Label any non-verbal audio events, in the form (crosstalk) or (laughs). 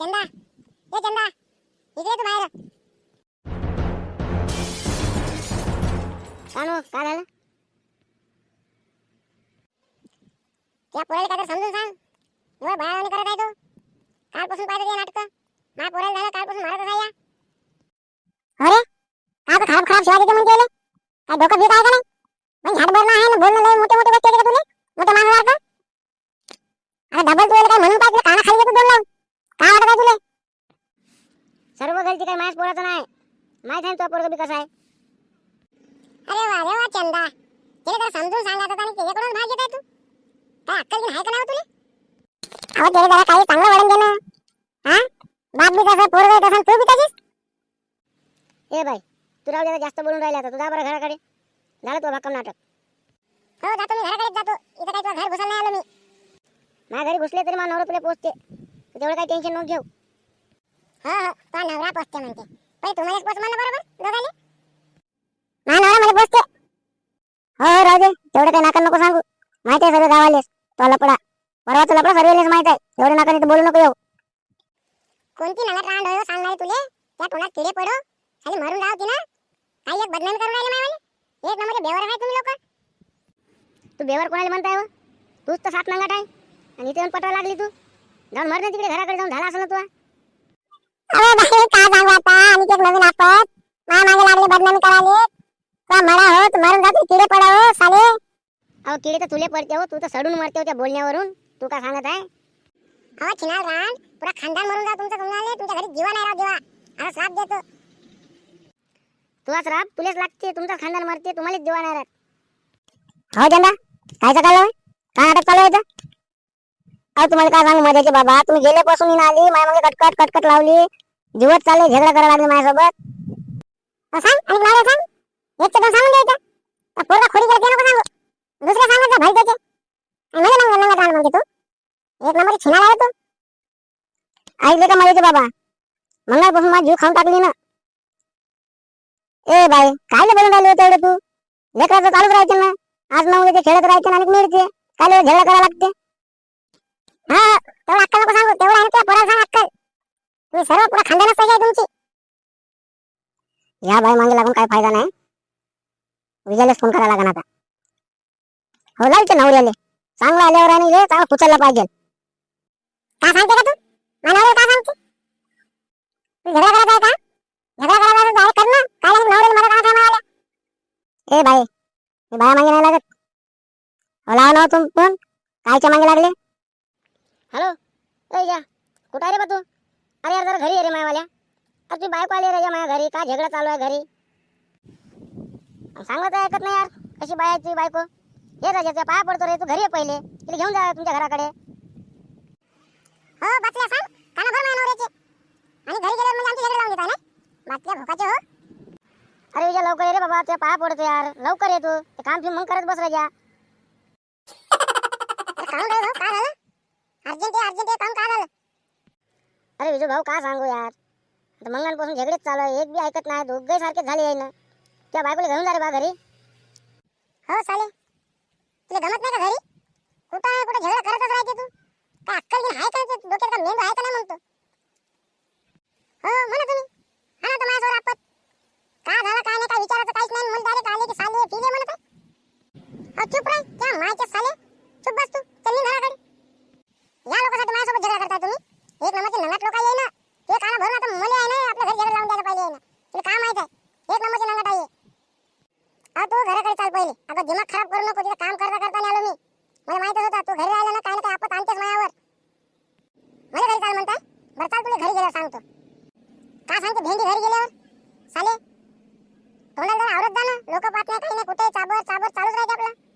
चंदा. ए चंदा. इकडे तू बाहेर. कानो काय झालं? त्या पोराला काय समजून सांग. एवढं बाळावणी करत आहे तो. कालपासून पाहिजे ते नाटक. माझ्या पोराला झालं कालपासून मारत आहे या. अरे काय तर खराब खराब शिवाय देते म्हणते काय डोकं बीत आहे का नाही? पण झाड भरणं आहे ना बोलणं लय मोठे मोठे गोष्टी येते का तुले मोठे माणूस आहे का आता डबल तुला काय म्हणून पाहिजे काना खाली येतो दोन लावून काय वाटत आहे तुले काय माझ्याच पोराचं नाही. माहीत आहे तुझा पोरग बी कसा आहे? अरे वा रे वा चंदा. तिला जरा समजून सांगा आणि त्याच्याकडून भाग घेत आहे तू. काय अक्कल आहे का नाही हो तुले? अहो त्याला जरा काही चांगलं वळण दे ना हा? बाप बी तसा पोरग तसा तू बी तशीच? ए बाई तू राहू दे जास्त बोलून राहिला आता. तू जा बरं घराकडे. झालं तो भक्कम नाटक. हो जातो मी घराकडे जातो इथं काही तुझं घर घुसायला नाही आलो मी. माझ्या घरी घुसले तरी मला नवरा तुला पोचते. तू तेवढं काही टेन्शन नको घेऊ. हो हो. तो नवरा पोचते म्हणते. पण तू मलाच म्हणलं बरोबर? दोघांनी माझा नवरा मला पोचते हो राहू दे. तेवढं काही नाका नको सांगू. माहिती आहे सगळं गावालेस तो लपडा. परवा तुला लपडा सर्वेलेस माहीत आहे. एवढं नाका बोलू नको येऊ. कोणती नलट रांड होय सांगणार तुले? त्या तोंडात किडे पडो. खाली मरून की ना. काही एक बदनामी करून राहिले मायवाले. एक नंबरचे बेवर आहे तुम्ही लोक. तू बेवर कोणाला म्हणताय हो? तूच तर सात नंगाट आहे. आणि इथे येऊन पटवा लागली तू. जाऊन मर ना तिकडे. घराकडे जाऊन झाला असं ना तू अरे बाई काय सांगू आता? आणि एक नवीन आपत. मा मागे लागले बदनामी करायले. का मरा होत मरून जाते किडे पडा हो साले. अहो किडे तर तुले पडते हो तू तर सडून मरते हो त्या बोलण्यावरून. तू काय सांगत आहे? अहो चिनाल रान पुरा खानदान मरून जा तुमचं समजाले तुमच्या घरी जीवा नाही राव जीवा. आता श्राप देतो तुला श्राप? तुलेच लागते तुमचं खानदान मरते तुम्हालाच जीवा नाही राहत. हो चंदा काय होय? काय नाटक चालू आहे? अहो तुम्हाला काय सांगू मजाचे बाबा. तुम्ही गेल्यापासून येऊन आली माझ्या मागे कटकट कटकट लावली. जीवत चालले झगडा करायला लागले माझ्यासोबत. सांग आणि लावलं सांग. एक तर सांगून द्यायचं. पोरगा खोडी नको सांगू? सांगत भाई आणि मला नंगा तू. एक नंबर छिना आहे तू. ऐकले का मजाचे बाबा? मंगळपासून माझी जीव खाऊन टाकली ना. ए बाई काय बोलून राहिले होते एवढं तू? लेकराचं चालूच राहते ना. आज मग उद्या ते खेळत राहायचे आणि मिळते. काय झगडा करायला लागते. तेवढं अक्कल नको सांगू. तेवढं आहे त्या पोराला सांग अक्कल. तुम्ही सर्व पुरा खांद्यालाच पाहिजे आहे तुमची? या बाई मागे लागून काय फायदा नाही. विजयलाच फोन करायला लागणार आता. हो लावते नवऱ्याले. चांगलं आल्यावर आणि लय चांगलं पुचायला पाहिजे. काय सांगते का तू? मला काय सांगते? तू झगडा करायचा आहे का? झगडा करायला आहे कर ना. काय लागेल नवऱ्याला मला काय सांगा आल्या ए बाई मी बाया मागे नाही लागत. हो लावा ना हो तुम पण. कायच्या मागे लागले? हॅलो? ए जा कुठं आहे रे बा तू? अरे यार जरा घरी आहे रे मायावाल्या. अरे तुझी बायको आली रे माझ्या घरी. काय झगडा चालू आहे घरी? सांगत आहे ऐकत नाही यार. कशी बायाची बायको? ये राजाच्या पाया पडतो रे. तू घरी आहे पहिले. तिला घेऊन जा तुमच्या घराकडे. हो बसल्या सांग. काना भर नवऱ्याचे. आणि घरी गेल्यावर म्हणजे आमची झगडा लावून ना बातल्या भोकाचे हो. अरे विजय लवकर ये रे बाबा. तुझ्या पाया पडतो यार. लवकर ये तू. ते काम फिम मग करत बस राजा. (laughs) काय झालं अर्जंट आहे अर्जंट आहे काम काय झालं अरे भाऊ का सांगू यार आता मंगळपासून झगडेच चालू आहे एक बी ऐकत नाही दोघे सारखेच झाले आहे ना. त्या बायकोला घेऊन जा रे बा घरी. हो चाले तुला गमत नाही का घरी? कुठं आहे कुठं झगडा करतच राहते तू? काय अक्कल बी आहे का डोक्यात का मेंदू आहे का नाही म्हणतो हो म्हणा तुम्ही. हा ना तर माझ्यासोबत आपत. काय झालं काय नाही काय विचारायचं काहीच नाही. मला डायरेक्ट आले की साले फिले म्हणत आहे हो, चुप राह. त्या मायच्या साले चुप बस तू चल निघ घराकडे या लोकांसाठी माझ्यासोबत झगडा करताय तुम्ही एक नंबरचे नंगाट लोक आहे ना ते काना भरून आता मला आहे ना आपल्या घरी झगडा लावून द्यायला पाहिजे आहे ना तुला काय माहीत आहे एक नंबरचे नंगाट आहे अहो तू घराकडे चाल पहिले आता दिमाग खराब करू नको तिथं काम करता करता नाही आलो मी मला माहितच होता तू घरी राहिला ना काय ना काय आपत आणतेस मायावर मला घरी चाल म्हणताय बरं चाल तुला घरी गेल्यावर सांगतो काय सांगते भेंडी घरी गेल्यावर साले. तोंडाला जरा आवरत जा ना. लोक पाहत नाही काही नाही. कुठे चाबर चाबर चालूच राहते आपलं.